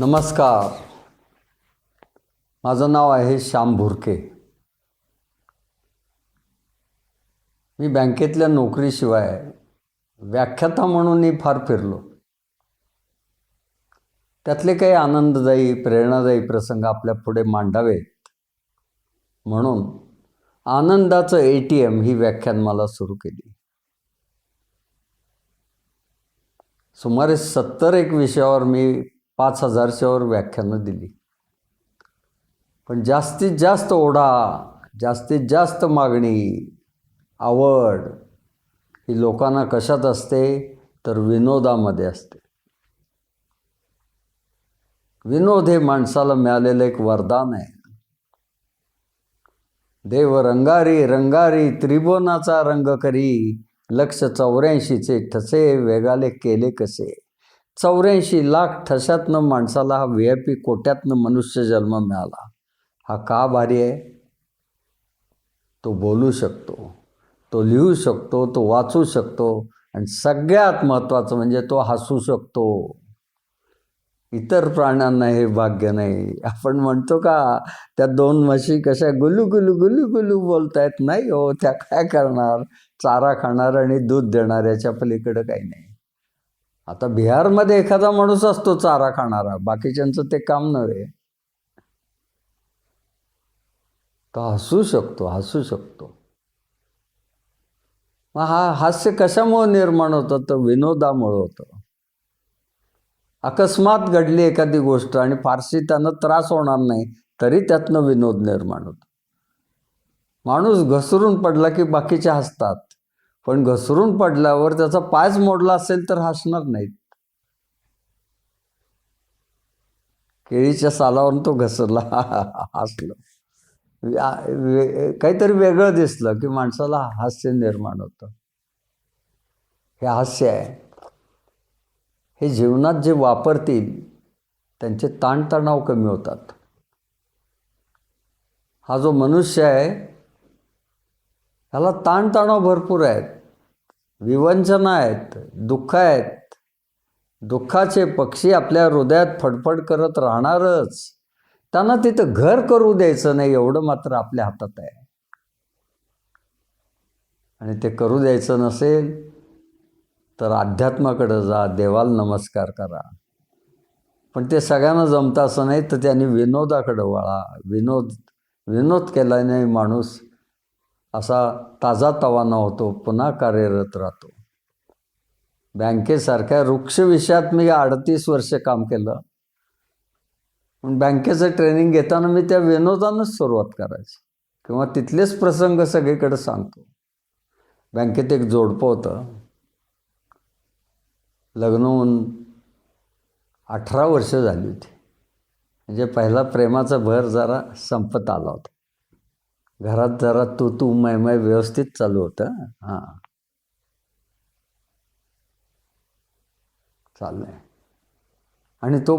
नमस्कार. माझं नाव आहे श्याम भुरके. मी बँकेतल्या नोकरीशिवाय व्याख्याता म्हणूनही फार फिरलो. त्यातले काही आनंददायी प्रेरणादायी प्रसंग आपल्या पुढे मांडावेत. म्हणून आनंदाचं ए टी एम ही व्याख्यान मला सुरू केली. सुमारे सत्तर एक विषयावर मी पाच हजारच्यावर व्याख्यानं दिली. पण जास्तीत जास्त ओढा जास्तीत जास्त मागणी आवड ही लोकांना कशात असते? तर विनोदामध्ये असते. विनोद हे माणसाला मिळालेलं एक वरदान आहे. देव रंगारी रंगारी त्रिभुवनाचा रंग करी लक्ष चौऱ्याऐंशीचे ठसे वेगाले केले कसे? चौऱ्याऐंशी लाख ठशातनं माणसाला हा व्ही आय पी कोट्यातनं मनुष्य जन्म मिळाला. हा का भारी आहे? तो बोलू शकतो तो लिहू शकतो तो वाचू शकतो आणि सगळ्यात महत्त्वाचं म्हणजे तो हसू शकतो. इतर प्राण्यांना हे भाग्य नाही. आपण म्हणतो का त्या दोन म्हशी कशा गुलू गुलू गुलू गुलू बोलतायत? नाही हो त्या काय करणार? चारा खाणार आणि दूध देणार याच्या पलीकडं काही नाही. आता बिहारमध्ये एखादा माणूस असतो चारा खाणारा बाकीच्यांचं ते काम नव्हे. तो हसू शकतो हसू शकतो. मग हा हास्य कशामुळे निर्माण होतं? तर विनोदामुळं होतं. अकस्मात घडली एखादी गोष्ट आणि फारशी त्यांना त्रास होणार नाही तरी त्यातनं विनोद निर्माण होतो. माणूस घसरून पडला की बाकीचे हसतात. पण घसरून पडल्यावर त्याचा पायच मोडला असेल तर हसणार नाहीत. केळीच्या सालावरून तो घसरला. हसलं. काहीतरी वेगळं दिसलं की माणसाला हास्य निर्माण होतं. हे हास्य आहे. हे जीवनात जे वापरतील त्यांचे ताणतणाव कमी होतात. हा जो मनुष्य आहे ह्याला ताणतणाव भरपूर आहेत. विवंचना आहेत दुःख आहेत. दुःखाचे पक्षी आपल्या हृदयात फडफड करत राहणारच. त्यांना तिथं घर करू द्यायचं नाही एवढं मात्र आपल्या हातात आहे. आणि ते करू द्यायचं नसेल तर अध्यात्माकडं जा देवाला नमस्कार करा. पण ते सगळ्यांना जमतं असं नाही तर त्यांनी विनोदाकडं वळा. विनोद विनोद केल्याने माणूस. असा ताजा तवाना होतो पुन्हा कार्यरत राहतो. बँकेसारख्या वृक्ष विषयात मी अडतीस वर्ष काम केलं. पण बँकेचं ट्रेनिंग घेताना मी त्या विनोदानंच सुरुवात करायची. किंवा तिथलेच प्रसंग सगळीकडे सांगतो. बँकेत एक जोडपं होतं. लग्न होऊन अठरा वर्ष झाली होती. म्हणजे पहिला प्रेमाचा भर जरा संपत आला होता. घरात जरा तू तू मै मै व्यवस्थित चालू होतं. हां. चाललंय. आणि तो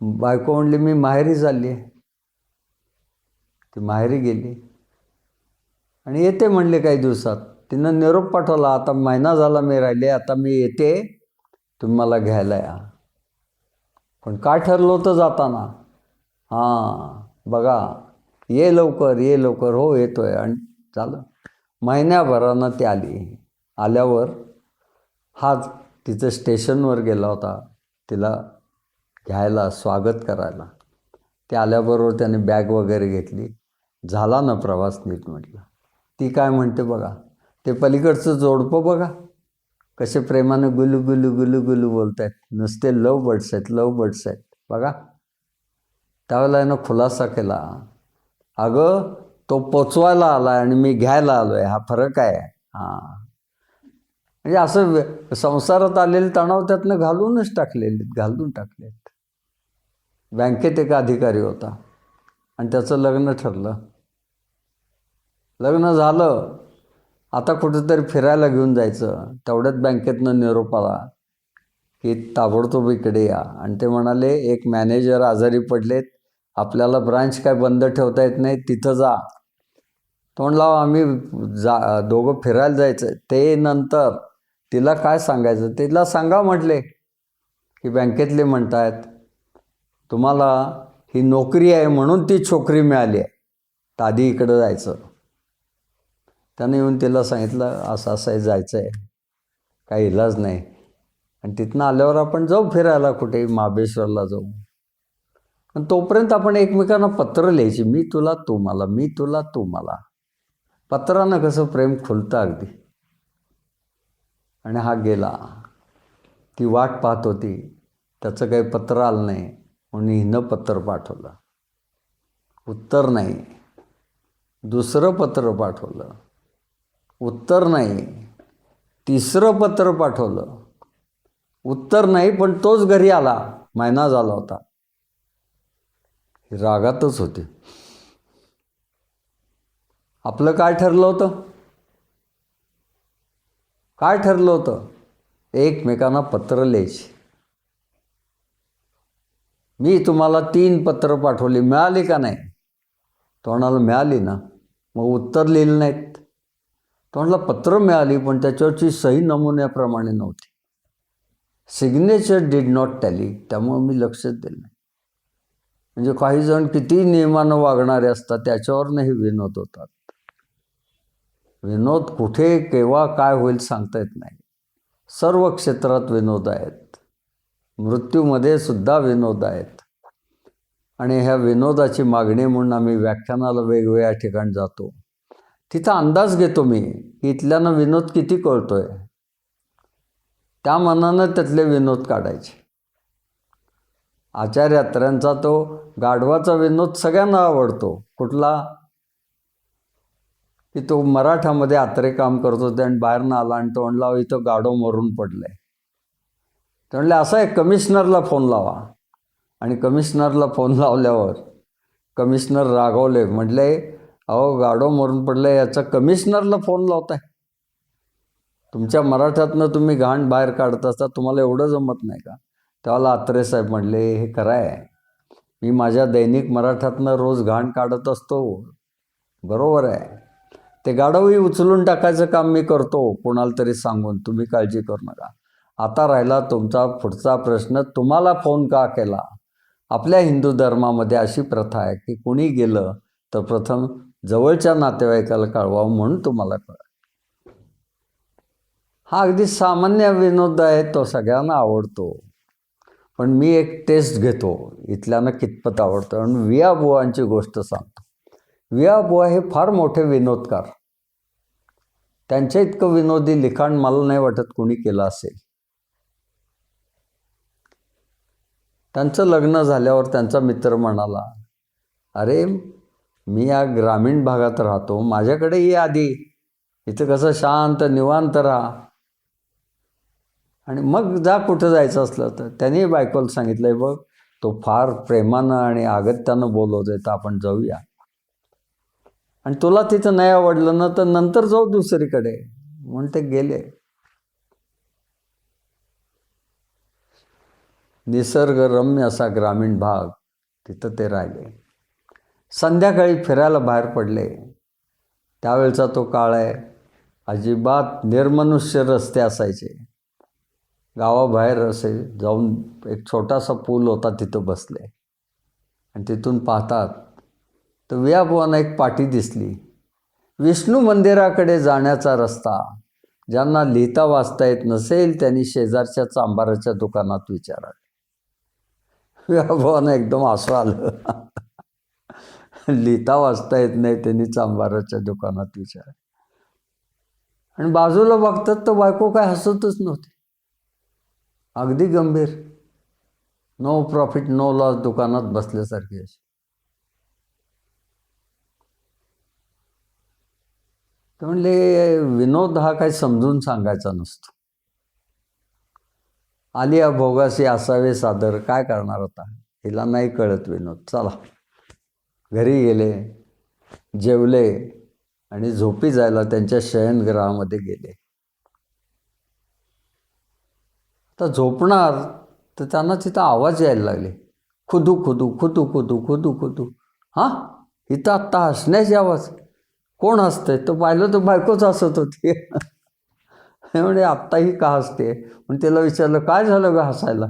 बायको म्हणली मी माहेरी चालली आहे ती माहेरी गेली. आणि येते म्हणले काही दिवसात. तिनं निरोप पाठवला आता महिना झाला मी राहिले आता मी येते. तुम्ही मला घ्यायला या. पण काय ठरलं होतं जाताना? हां बघा. ये लवकर ये लवकर. हो येतोय. आणि झालं. महिन्याभरानं ती आली. आल्यावर हाच तिचं स्टेशनवर गेला होता. तिला घ्यायला स्वागत करायला. ते आल्याबरोबर त्याने बॅग वगैरे घेतली. झाला ना प्रवास नीट म्हटलं. ती काय म्हणते बघा. ते पलीकडचं जोडपं बघा. कसे प्रेमाने गुलू गुलू गुलू गुलू बोलत आहेत नुसते लव बर्ड्स आहेत लव बर्ड्स आहेत. बघा. त्यावेळेला यानं खुलासा केला. अगं तो पोचवायला आला आणि मी घ्यायला आलो आहे हा फरक आहे. हां. म्हणजे असं संसारात आलेले तणाव त्यातनं घालूनच टाकलेले घालून टाकलेत बँकेत एक अधिकारी होता आणि त्याचं लग्न ठरलं. लग्न झालं. आता कुठेतरी फिरायला घेऊन जायचं. तेवढ्यात बँकेतनं निरोप आला की ताबडतोब इकडे या. आणि ते म्हणाले एक मॅनेजर आजारी पडलेत. आपल्याला ब्रांच काय बंद ठेवता येत नाही तिथं जा. तोंड लावा आम्ही जा दोघं फिरायला जायचं ते नंतर तिला काय सांगायचं? तिला सांगा म्हटले की बँकेतले म्हणतायत तुम्हाला ही नोकरी आहे म्हणून ती छोकरी मिळाली आहे. तादी इकडं जायचं. त्यानं येऊन तिला सांगितलं असं असं आहे जायचं आहे काही इलाज नाही. आणि तिथनं आल्यावर आपण जाऊ फिरायला कुठे? महाबळेश्वरला जाऊ. तोपर्यंत आपण एकमेकांना पत्र लिहायची मी तुला तू मला मी तुला तू मला. पत्रानं कसं प्रेम खुलतं अगदी. आणि हा गेला. ती वाट पाहत होती. त्याचं काही पत्र आलं नाही. म्हणून हिनं पत्र पाठवलं. उत्तर नाही. दुसरं पत्र पाठवलं. उत्तर नाही. तिसरं पत्र पाठवलं. उत्तर नाही पण तोच घरी आला. महिना झाला होता. रागातच होते. आपलं काय ठरलं होतं? काय ठरलं होतं? एकमेकांना पत्र लिहायची. मी तुम्हाला तीन पत्र पाठवली मिळाली का नाही? तोंडाला मिळाली ना? मग उत्तर लिहिलं नाहीत. तोंडाला पत्र मिळाली पण त्याच्यावरची सही नमुन्याप्रमाणे नव्हती. सिग्नेचर डीड नॉट टॅली त्यामुळं मी लक्षच दिलं नाही. म्हणजे काही जण किती नियमानं वागणारे असतात त्याच्यावरनंही विनोद होतात. विनोद कुठे केव्हा काय होईल सांगता येत नाही. सर्व क्षेत्रात विनोद आहेत. मृत्यूमध्ये सुद्धा विनोद आहेत. आणि ह्या विनोदाची मागणी म्हणून आम्ही व्याख्यानाला वेगवेगळ्या ठिकाणी जातो. तिथं अंदाज घेतो मी की इथल्यानं विनोद किती कळतोय. त्या मनानं त्यातले विनोद काढायचे. आचार्यात्र्यांचा तो गाढवाचा विनोद सगळ्यांना आवडतो. कुठला? की तो मराठामध्ये आत्रे काम करत होते आणि बाहेरनं आला आणि तो म्हणला इथं गाढव मरून पडलं ते म्हणले असं आहे कमिशनरला फोन लावा. आणि कमिशनरला फोन लावल्यावर कमिशनर रागवले म्हटले अहो गाढव मरून पडलं याचा कमिशनरला फोन लावताय. तुमच्या मराठ्यातनं तुम्ही घाण बाहेर काढत असता तुम्हाला एवढं जमत नाही का? त्यावेळेला आत्रे साहेब म्हणले हे खरं आहे मी माझ्या दैनिक मराठ्यातनं रोज घाण काढत असतो. बरोबर आहे. ते गाढवही उचलून टाकायचं काम मी करतो. कोणाला तरी सांगून तुम्ही काळजी करू नका. आता राहिला तुमचा पुढचा प्रश्न तुम्हाला फोन का केला? आपल्या हिंदू धर्मामध्ये अशी प्रथा आहे की कुणी गेलं तर प्रथम जवळच्या नातेवाईकाला कळवावं म्हणून तुम्हाला कळ हा अगदी सामान्य विनोद आहे तो सगळ्यांना आवडतो. पण मी एक टेस्ट घेतो. इथल्यानं कितपत आवडतं? आणि विया बुवांची गोष्ट सांगतो. विया बुवा हे फार मोठे विनोदकार. त्यांच्या इतकं विनोदी लिखाण मला नाही वाटत कोणी केलं असेल. त्यांचं लग्न झाल्यावर त्यांचा मित्र म्हणाला अरे मी या ग्रामीण भागात राहतो. माझ्याकडे ये आधी इथं कसं शांत निवांत राहा. आणि मग जा कुठं जायचं असलं तर त्यांनी बायकोला सांगितलंय बघ तो फार प्रेमानं आणि अगत्यानं बोलवतोय तर आपण जाऊया. आणि तुला तिथं नाही आवडलं ना तर नंतर जाऊ दुसरीकडे. म्हणून ते गेले. निसर्गरम्य असा ग्रामीण भाग तिथं ते राहिले. संध्याकाळी फिरायला बाहेर पडले. त्यावेळचा तो काळ आहे. अजिबात निर्मनुष्य रस्ते असायचे. गावाबाहेर असे जाऊन एक छोटासा पूल होता तिथं बसले. आणि तिथून पाहतात तर वियाबुवांना एक पाटी दिसली. विष्णू मंदिराकडे जाण्याचा रस्ता ज्यांना लिहिता वाचता येत नसेल त्यांनी शेजारच्या चांबाराच्या दुकानात विचारावे वियाबुवांना एकदम असं आलं. लिहिता वाचता येत नाही त्यांनी चांबाराच्या दुकानात विचार आणि बाजूला बघतात तर बायको काय हसतच नव्हती. अगदी गंभीर. नो प्रॉफिट नो लॉस दुकानात बसल्यासारखी अशी. तर म्हणले विनोद हा काही समजून सांगायचा नसतो. आलिया भोगासी असावे सादर काय करणार होता हिला नाही कळत विनोद. चला. घरी गेले जेवले आणि झोपी जायला त्यांच्या शयनगृहामध्ये गेले. तर झोपणार तर त्यांना तिथं आवाज यायला लागले. खुदू खुदू खुदू खुदू खुदू खुदू. हां? इथं आत्ता हसण्याचे आवाज. कोण हसतंय? तर पाहिलं तर बायकोच हसत होती. म्हणजे आत्ताही का हसते? पण त्याला विचारलं काय झालं ग हसायला?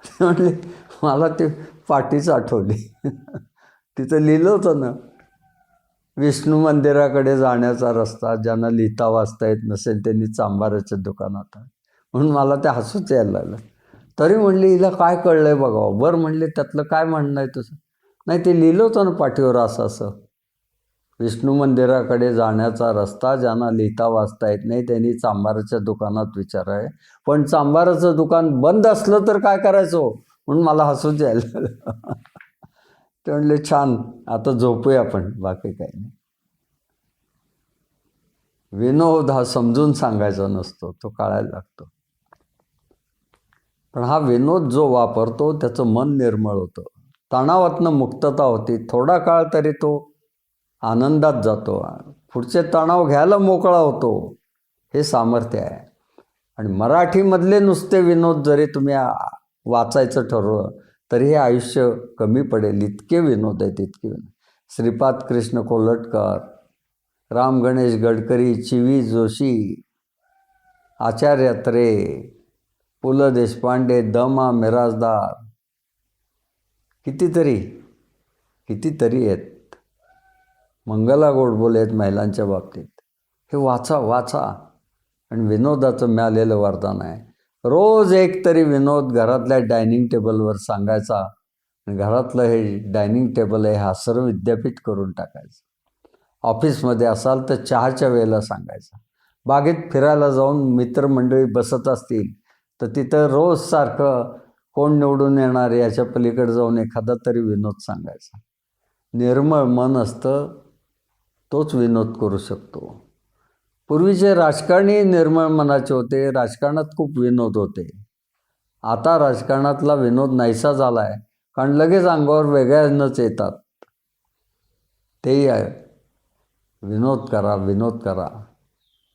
म्हणले मला ते पाठीच आठवली. तिथं लिहिलं होतं ना विष्णू मंदिराकडे जाण्याचा रस्ता ज्यांना लिहिता वाचता येत नसेल त्यांनी चांबाराच्या दुकानात आहे. म्हणून मला ते हसूच यायला लागलं. तरी म्हणली हिला काय कळलं आहे बघावं बरं म्हणले त्यातलं काय म्हणणं आहे तुझं नाही ते लिहिलं होतं ना पाठीवर असं असं. विष्णू मंदिराकडे जाण्याचा रस्ता ज्यांना लिहिता वाचता येत नाही त्यांनी चांबाराच्या दुकानात विचाराय. पण चांबाराचं दुकान बंद असलं तर काय करायचो? म्हणून मला हसूच यायला लागलं. ते म्हणले छान आता झोपूया आपण बाकी काही नाही. विनोद हा समजून सांगायचा नसतो तो कळायला लागतो. पण हा विनोद जो वापरतो त्याचं मन निर्मळ होतं. तणावातनं मुक्तता होती. थोडा काळ तरी तो आनंदात जातो. पुढचे तणाव घ्यायला मोकळा होतो. हे सामर्थ्य आहे. आणि मराठीमधले नुसते विनोद जरी तुम्ही वाचायचं ठरवलं तरी हे आयुष्य कमी पडेल. इतके विनोद आहेत इतके विनोद. श्रीपाद कृष्ण कोल्हटकर राम गणेश गडकरी चिवी जोशी आचार्य त्रे पु ल देशपांडे दमा मिराजदार कितीतरी कितीतरी आहेत. मंगला गोडबोले आहेत महिलांच्या बाबतीत. हे वाचा वाचा. आणि विनोदाचं मिळालेलं वरदान आहे. रोज एक तरी विनोद घरातल्या डायनिंग टेबलवर सांगायचा आणि घरातलं हे डायनिंग टेबल आहे हा सर्व विद्यापीठ करून टाकायचं. ऑफिसमध्ये असाल तर चहाच्या वेळेला सांगायचा. बागेत फिरायला जाऊन मित्रमंडळी बसत असतील तर तिथं रोज सारखं कोण निवडून येणार याच्या पलीकडे जाऊन एखादा तरी विनोद सांगायचा. निर्मळ मन असतं तोच विनोद करू शकतो. पूर्वीचे राजकारणी निर्मळ मनाचे होते राजकारणात खूप विनोद होते. आता राजकारणातला विनोद नाहीसा झाला आहे कारण लगेच अंगावर वेगळ्यानंच येतात. तेही आहे. विनोद करा विनोद करा.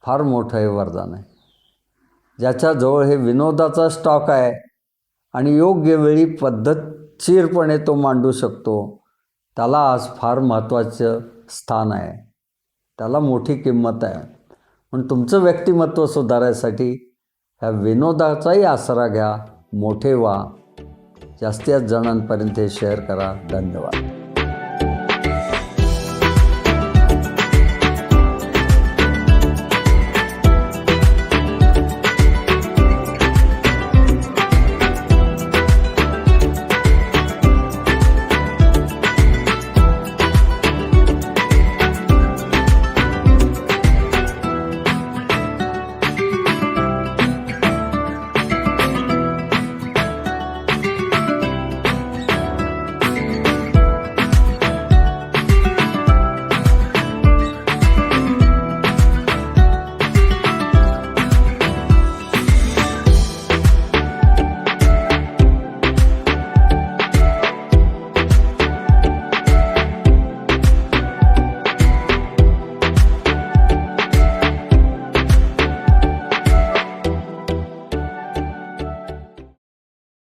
फार मोठं हे वरदान आहे. ज्याच्याजवळ हे विनोदाचा स्टॉक आहे. आणि योग्य वेळी पद्धतशीरपणे तो मांडू शकतो. त्याला आज फार महत्त्वाचं स्थान आहे. त्याला मोठी किंमत आहे. पण तुमचं व्यक्तिमत्व सुधारायसाठी ह्या विनोदाचाही आसरा घ्या मोठे व्हा. जास्तीत जणांपर्यंत हे शेअर करा. धन्यवाद.